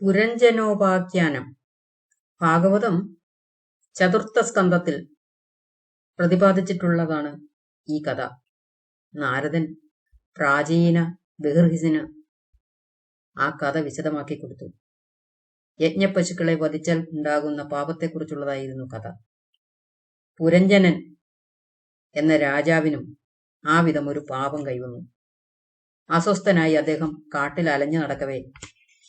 പുരഞ്ജനോപാഖ്യാനം. ഭാഗവതം ചതുർത്ഥ സ്കന്ധത്തിൽ പ്രതിപാദിച്ചിട്ടുള്ളതാണ് ഈ കഥ. നാരദൻ പ്രാചീന ബഹിർഹിസിന് ആ കഥ വിശദമാക്കി കൊടുത്തു. യജ്ഞപ്പശുക്കളെ വധിച്ചാൽ ഉണ്ടാകുന്ന പാപത്തെക്കുറിച്ചുള്ളതായിരുന്നു കഥ. പുരഞ്ജനൻ എന്ന രാജാവിനും ആ വിധം ഒരു പാപം കൈവന്നു. അസ്വസ്ഥനായി അദ്ദേഹം കാട്ടിൽ അലഞ്ഞു നടക്കവേ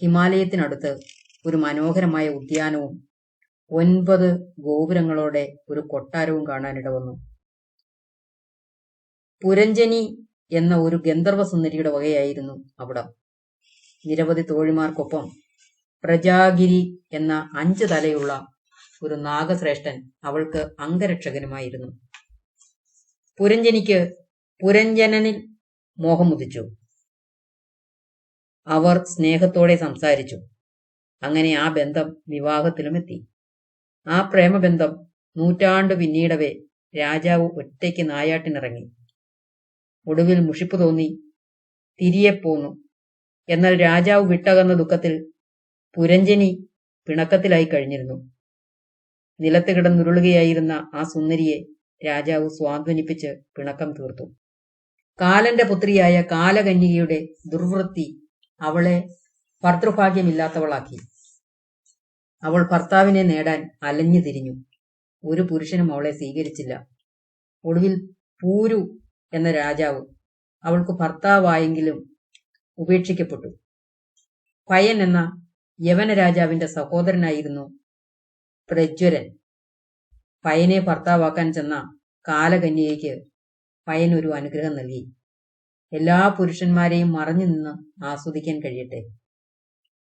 ഹിമാലയത്തിനടുത്ത് ഒരു മനോഹരമായ ഉദ്യാനവും ഒൻപത് ഗോപുരങ്ങളോടെ ഒരു കൊട്ടാരവും കാണാനിട വന്നു. പുരഞ്ജനി എന്ന ഒരു ഗന്ധർവ സുന്ദരിയുടെ വകയായിരുന്നു അവിടം. നിരവധി തോഴിമാർക്കൊപ്പം പ്രജാഗിരി എന്ന അഞ്ച് തലയുള്ള ഒരു നാഗശ്രേഷ്ഠൻ അവൾക്ക് അംഗരക്ഷകനുമായിരുന്നു. പുരഞ്ജനിക്ക് പുരഞ്ജനനിൽ മോഹമുദിച്ചു അവർ സ്നേഹത്തോടെ സംസാരിച്ചു. അങ്ങനെ ആ ബന്ധം വിവാഹത്തിലുമെത്തി ആ പ്രേമബന്ധം നൂറ്റാണ്ട് പിന്നീടവേ രാജാവ് ഒറ്റയ്ക്ക് നായാട്ടിനിറങ്ങി. ഒടുവിൽ മുഷിപ്പ് തോന്നി തിരിയെ പോന്നു. എന്നാൽ രാജാവ് വിട്ടകന്ന ദുഃഖത്തിൽ പുരഞ്ജനി പിണക്കത്തിലായി കഴിഞ്ഞിരുന്നു. നിലത്ത് കിടന്നുരുളുകയായിരുന്ന ആ സുന്ദരിയെ രാജാവ് സ്വാധ്വനിപ്പിച്ച് പിണക്കം തീർത്തു. കാലന്റെ പുത്രിയായ കാലകന്യകയുടെ ദുർവൃത്തി അവളെ ഭർത്തൃഭാഗ്യമില്ലാത്തവളാക്കി അവൾ ഭർത്താവിനെ നേടാൻ അലഞ്ഞു തിരിഞ്ഞു. ഒരു പുരുഷനും അവളെ സ്വീകരിച്ചില്ല. ഒടുവിൽ പൂരു എന്ന രാജാവ് അവൾക്ക് ഭർത്താവായെങ്കിലും ഉപേക്ഷിക്കപ്പെട്ടു. പയൻ എന്ന യവന രാജാവിന്റെ സഹോദരനായിരുന്നു പ്രജ്വരൻ പയനെ ഭർത്താവാക്കാൻ ചെന്ന കാലകന്യകയ്ക്ക് പയൻ ഒരു അനുഗ്രഹം നൽകി. എല്ലാ പുരുഷന്മാരെയും മറഞ്ഞു നിന്ന് ആസ്വദിക്കാൻ കഴിയട്ടെ.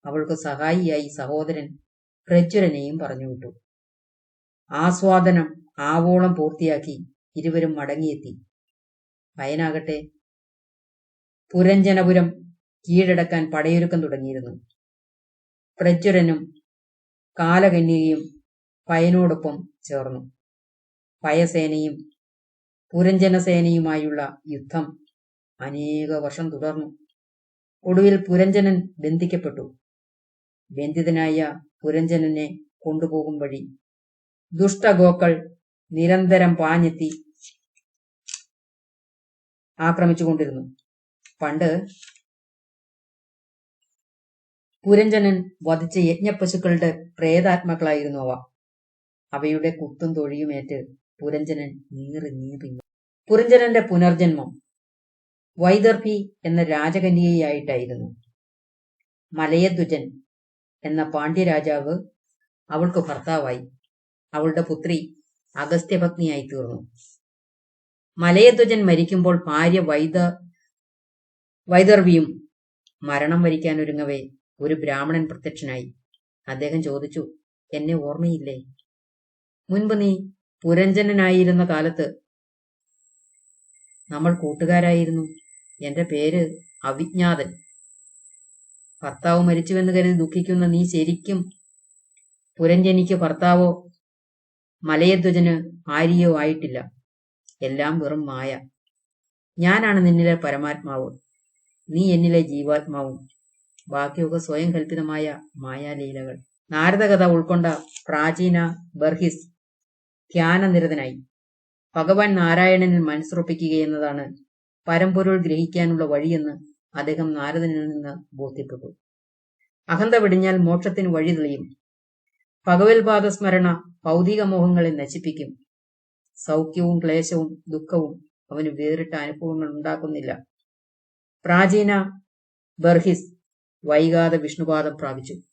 അവൾക്ക് സഹായിയായി സഹോദരൻ പ്രജ്വരനെയും പറഞ്ഞുവിട്ടു. ആസ്വാദനം ആവോളം പൂർത്തിയാക്കി ഇരുവരും മടങ്ങിയെത്തി. വയനാകട്ടെ പുരഞ്ജനപുരം കീഴടക്കാൻ പടയൊരുക്കം തുടങ്ങിയിരുന്നു. പ്രജ്വരനും കാലകന്യകയും പയനോടൊപ്പം ചേർന്നു. പയസേനയും പുരഞ്ജനസേനയുമായുള്ള യുദ്ധം അനേക വർഷം തുടർന്നു. ഒടുവിൽ പുരഞ്ജനൻ ബന്ധിക്കപ്പെട്ടു. ബന്ധിതനായ പുരഞ്ജനനെ കൊണ്ടുപോകും വഴി ദുഷ്ടഗോക്കൾ നിരന്തരം പാഞ്ഞെത്തി ആക്രമിച്ചുകൊണ്ടിരുന്നു. പണ്ട് പുരഞ്ജനൻ വധിച്ച യജ്ഞപ്പശുക്കളുടെ പ്രേതാത്മാക്കളായിരുന്നു അവ. അവയുടെ കുത്തും തൊഴിയുമേറ്റ് പുരഞ്ജനൻ നീറി നീറി. പുരഞ്ജനന്റെ പുനർജന്മം വൈദർഭി എന്ന രാജകന്യയായിട്ടായിരുന്നു മലയധ്വജൻ എന്ന പാണ്ഡ്യരാജാവ് അവൾക്ക് ഭർത്താവായി. അവളുടെ പുത്രി അഗസ്ത്യഭഗ്നിയായി തീർന്നു മലയധ്വജൻ മരിക്കുമ്പോൾ ഭാര്യ വൈദ വൈദർവിയും മരണം വരിക്കാനൊരുങ്ങവേ ഒരു ബ്രാഹ്മണൻ പ്രത്യക്ഷനായി. അദ്ദേഹം ചോദിച്ചു എന്നെ ഓർമ്മയില്ലേ? മുൻപ് നീ പുരഞ്ജനനായിരുന്ന കാലത്ത് നമ്മൾ കൂട്ടുകാരായിരുന്നു. എന്റെ പേര് അവിജ്ഞാതൻ. ഭർത്താവ് മരിച്ചുവെന്ന് കരുതി ദുഃഖിക്കുന്ന നീ ശരിക്കും പുരഞ്ജനിക്ക് ഭർത്താവോ മലയധ്വജന് ആര്യോ ആയിട്ടില്ല. എല്ലാം വെറും മായ. ഞാനാണ് നിന്നിലെ പരമാത്മാവ്. നീ എന്നിലെ ജീവാത്മാവും. ബാക്കിയൊക്കെ സ്വയം കൽപ്പിതമായ മായാലീലകൾ. നാരദകഥ ഉൾക്കൊണ്ട പ്രാചീന ബർഹിസ് ധ്യാനനിരതനായി. ഭഗവാൻ നാരായണനിൽ മനസ്സുറപ്പിക്കുകയെന്നതാണ് പരമ്പൊരുൾ ഗ്രഹിക്കാനുള്ള വഴിയെന്ന് അദ്ദേഹം നാരദനിൽ നിന്ന് ബോധ്യപ്പെട്ടു. അഹന്ത വെടിഞ്ഞാൽ മോക്ഷത്തിന് വഴി തെളിയും. ഭഗവത്പാദ സ്മരണ ഭൗതിക മോഹങ്ങളെ നശിപ്പിക്കും. സൗഖ്യവും ക്ലേശവും ദുഃഖവും അവന് വേറിട്ട അനുഭവങ്ങൾ ഉണ്ടാക്കുന്നില്ല. പ്രാചീന ബർഹിസ് വൈകാതെ വിഷ്ണുപാദം പ്രാപിച്ചു.